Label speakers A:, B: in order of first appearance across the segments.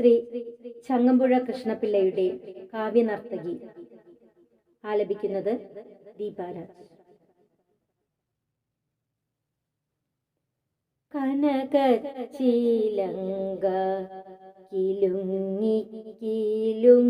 A: ശ്രീ ചങ്ങമ്പുഴ കൃഷ്ണപിള്ളയുടെ കാവ്യനർത്തകി ആലപിക്കുന്നത് ദീപാരാജ്. കനകച്ചീലങ്ക കിലുങ്ങി കിലുങ്ങി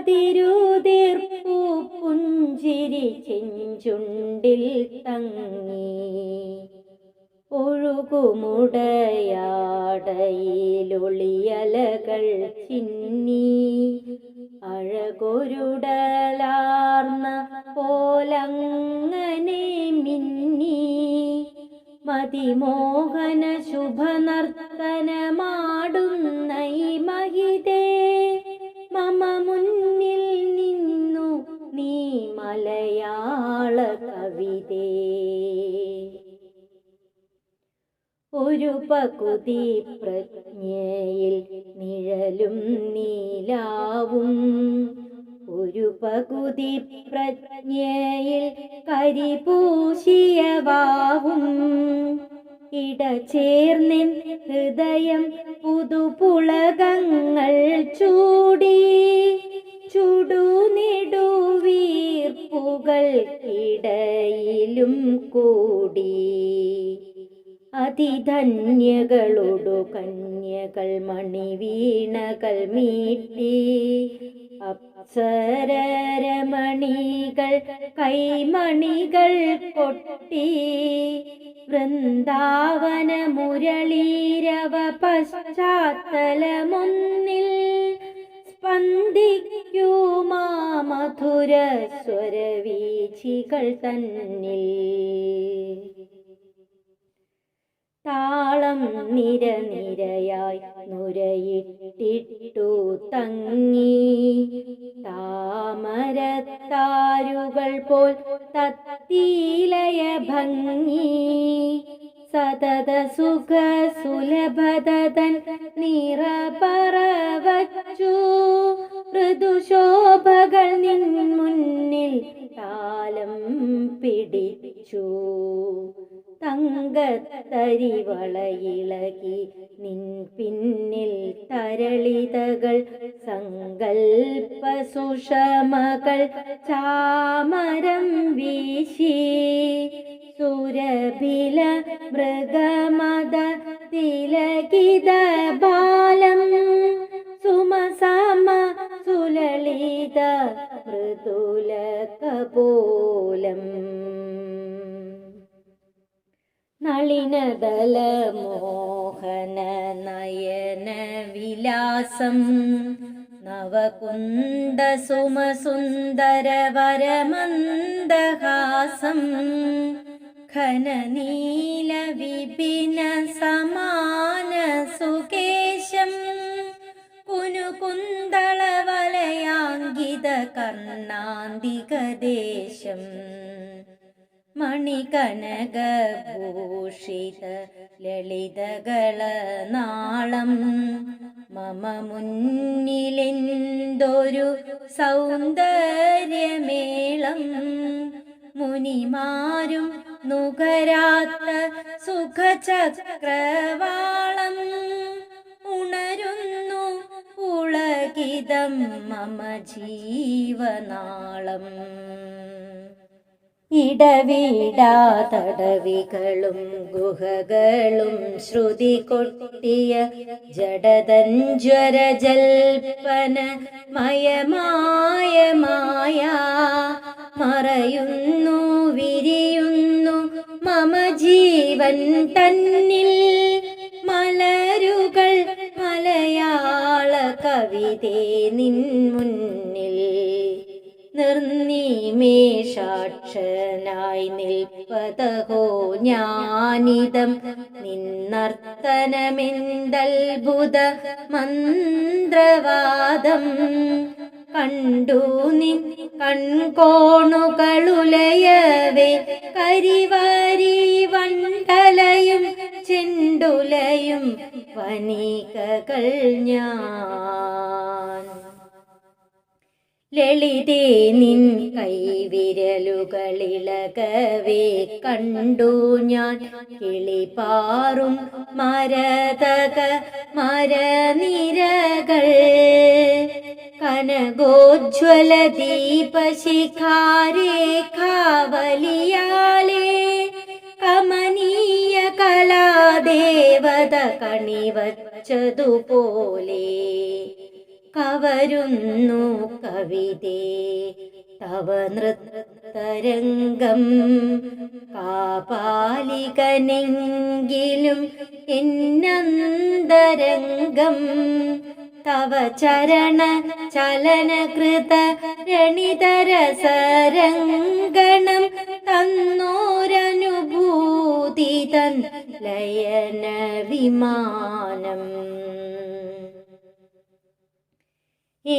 A: കതിരുതിർപ്പു പുഞ്ചിരി ചെഞ്ചുണ്ടിൽ തങ്ങി. ഒഴുകുമുടയാടയിലൊളിയലകൾ ചിന്നി. അഴകൊരുടലാർന്ന പോലങ്ങനെ മിന്നി. മതിമോഹന ശുഭനർത്തനമാടുന്ന മലയാള കവിതേ. ഒരു പകുതി പ്രജ്ഞയിൽ നിഴലും നീലാവും. ഒരു പകുതി പ്രജ്ഞയിൽ കരിപൂശിയവാവും ഇടചേർന്നിൻ ഹൃദയം പുതുപുളകങ്ങൾ ചൂടി. ചുടുനെടുവീർപ്പുകൾക്കിടയിലും കൂടി. അതിധന്യകളോടു കന്യകൾ മണിവീണകൾ മീട്ടി. അപ്സരരമണികൾ കൈമണികൾ കൊട്ടി. വൃന്ദാവന മുരളീരവ പശ്ചാത്തലമൊന്നിൽ സ്പന്ദിക്കുമാ മധുര സ്വരവീചികൾ തന്നിൽ. താളം നിരനിരയായി നുരയിട്ടിട്ടു തങ്ങി. താമരത്താരുകൾ പോൽ തത്തിലയ ഭംഗി. സതത സുഖ സുലഭതൻ നിറപറവച്ചു മൃദുശോഭകൾ തങ്കത്തരിവളയിളകി നിൻ പിന്നിൽ തരളിതകൾ. സങ്കൽപ്പ സുഷമകൾ ചാമരം വീശി. സുരഭില മൃഗമത തിലകിത ബാലം. സുമസമ സുലളിത മൃദുല കപോലം നളിനദല മോഹന നയന വിലാസം നവകുന്ദ സുമസുന്ദര വരമന്ദഹാസം ഖനനീല വിപിന സമാന സുകേശം പുനുകുന്ദള വലയാങ്കിത കർണാന്തികദേശം മണികനകഭൂഷിത ലളിതകള നാളം മമ മുന്നിലെന്തൊരു സൗന്ദര്യമേളം. മുനിമാരും നുകരാത്ത സുഖചക്രവാളം ഉണരുന്നു ഉളകിതം മമ ജീവനാളം. ഇടവിടാതടവികളും ഗുഹകളും ശ്രുതി കൊട്ടിയ ജഡതഞ്ജ്വര ജൽപ്പന മയമായ മായ. മറയുന്നു വിരിയുന്നു മമ ജീവൻ തന്നിൽ. മലരുകൾ മലയാള കവിതേ നിൻ മുന്നിൽ നിർനിമേഷാക്ഷനായി നിൽപ്പതഹോ ജ്ഞാനിതം. നിന്നർത്തനമെന്തത്ഭുത മന്ത്രവാദം. കണ്ടു നിൻ കൺകോണുകളുലയവേ കരിവാരി വണ്ടലയും ചെണ്ടുലയും വനികകൾ ഞാൻ ലളിതേ നിൻ കൈവിരലുകളിളകവേ കണ്ടു ഞാൻ കിളിപാറും മരതക മരനിരകൾ. കനകോജ്വല ദീപശിഖാരേഖാവലിയാലേ കമനീയ കലാദേവത കണിവച്ചതുപോലെ. കവരുന്നു കവിതേ. തവ നൃത്തരംഗം കാപാലികനെങ്കിലും എന്നന്തരംഗം തവ ചരണ ചലനകൃത രണിതരസരംഗണം തന്നോരനുഭൂതി തൻ ലയന വിമാനം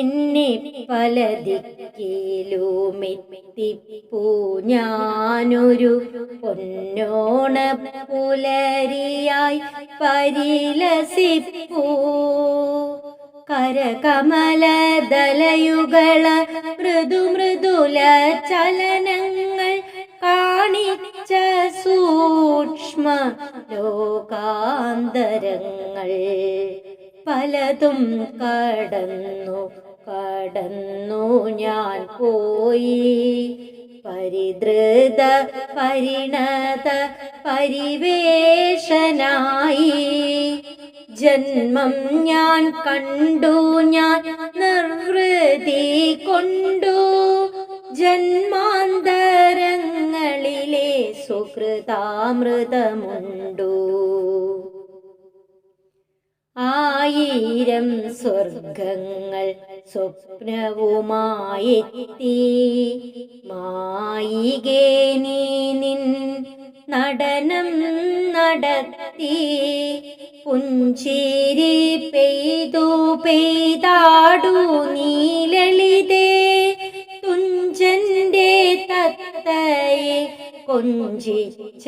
A: എന്നെ പല ദിക്കിലുമെത്തിപ്പൂ ഞാനൊരു പൊന്നോണ പുലരിയായി പരിലസിപ്പൂ. കരകമലദലയുകള മൃദു മൃദുല ചലനങ്ങൾ കാണിച്ച സൂക്ഷ്മ ലോകാന്തരങ്ങൾ പലതും കടന്നു കടന്നു ഞാൻ പോയി. പരിധൃത പരിണത പരിവേഷനായി. ജന്മം ഞാൻ കണ്ടു ഞാൻ നിർവൃതി കൊണ്ടു. ജന്മാന്തരങ്ങളിലെ സുഹൃതാമൃതമുണ്ടു ആയിരം സ്വർഗങ്ങൾ സ്വപ്നവുമായെത്തി. മായികേ നീ നിൻ നടനം നടത്തി. പുഞ്ചിരി പെയ്തു പെയ്താടു നീലളിതേ. തുഞ്ചന്റെ തത്തയെ കൊഞ്ചിച്ച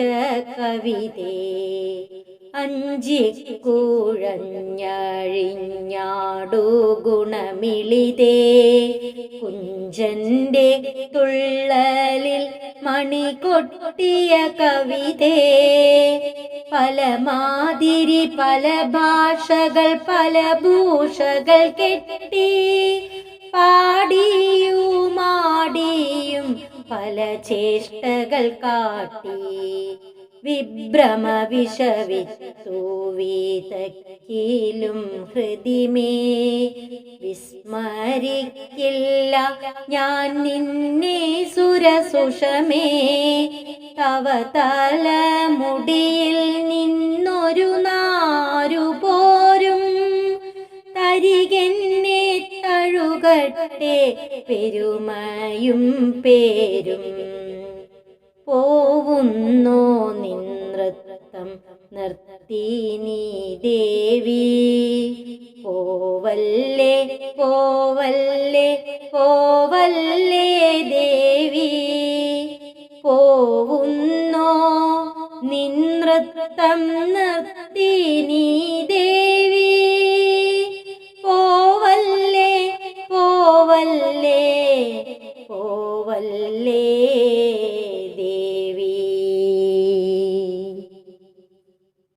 A: കവിതേ. അഞ്ചിക്കുഴഞ്ഞഴിഞ്ഞാടു ഗുണമിളിതേ. കുഞ്ചന്റെ തുള്ളലിൽ മണി കൊട്ടിയ കവിതേ. പല മാതിരി പല ഭാഷകൾ പല ഭൂഷകൾ കെട്ടി പാടിയുമാടിയും പല ചേഷ്ടകൾ കാട്ടി. വിഭ്രമ വിഷവി തൂവീതക്കിലും ഹൃദിമേ. വിസ്മരിക്കില്ല ഞാൻ നിന്നെ സുരസുഷമേ. തവ തലമുടിയിൽ നിന്നൊരു നാരു പോരും തരികെന്നെ തഴുകട്ടെ പെരുമയും പേരും. പോവുന്നു നിർത്തി നീ ദേവി. പോവല്ലേ പോവല്ലേ പോവല്ലേ ദേവി. പോവുന്നോ നിന്നൃത്തം നിർത്തി നീ